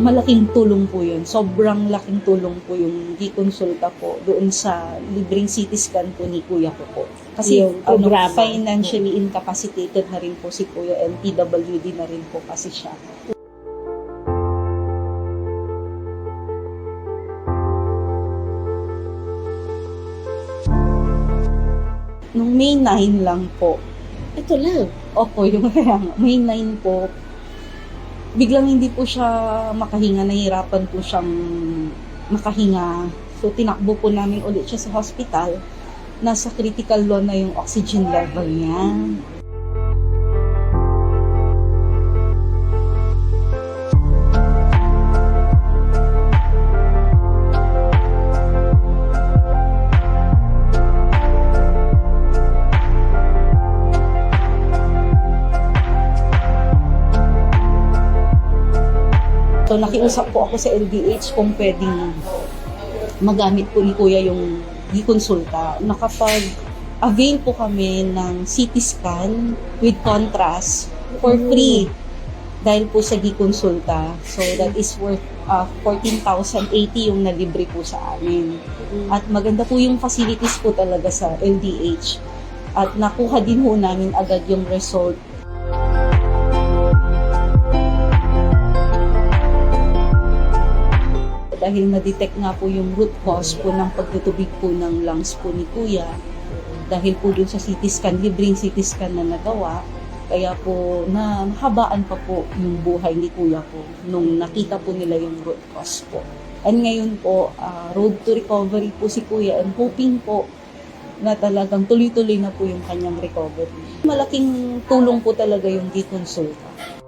malaking tulong po yun. Sobrang laking tulong po yung di-consulta po doon sa libreng CT scan po ni kuya ko po. Kasi Yung ano, programa. financially incapacitated na rin po si kuya and PWD na rin po kasi siya. Nung May 9 lang po, Ito lang. Opo, yung May 9 po, biglang hindi po siya makahinga, nahihirapan po siyang makahinga. So, tinakbo po namin ulit siya sa hospital. Nasa critical low na yung oxygen level niya. So, nakiusap po ako sa LDH kung pwedeng magamit po ni Kuya yung i-consulta. Nakapag avail po kami ng CT scan with contrast for free dahil po sa gikonsulta. So that is worth uh, 14,080 yung nalibre po sa amin. At maganda po yung facilities po talaga sa LDH. At nakuha din po namin agad yung result dahil na-detect nga po yung root cause po ng pagtutubig po ng lungs po ni Kuya. Dahil po dun sa CT scan, libreng CT scan na nagawa, kaya po na nahabaan pa po yung buhay ni Kuya po nung nakita po nila yung root cause po. And ngayon po, ah, road to recovery po si Kuya and hoping po na talagang tuloy-tuloy na po yung kanyang recovery. Malaking tulong po talaga yung di-consulta.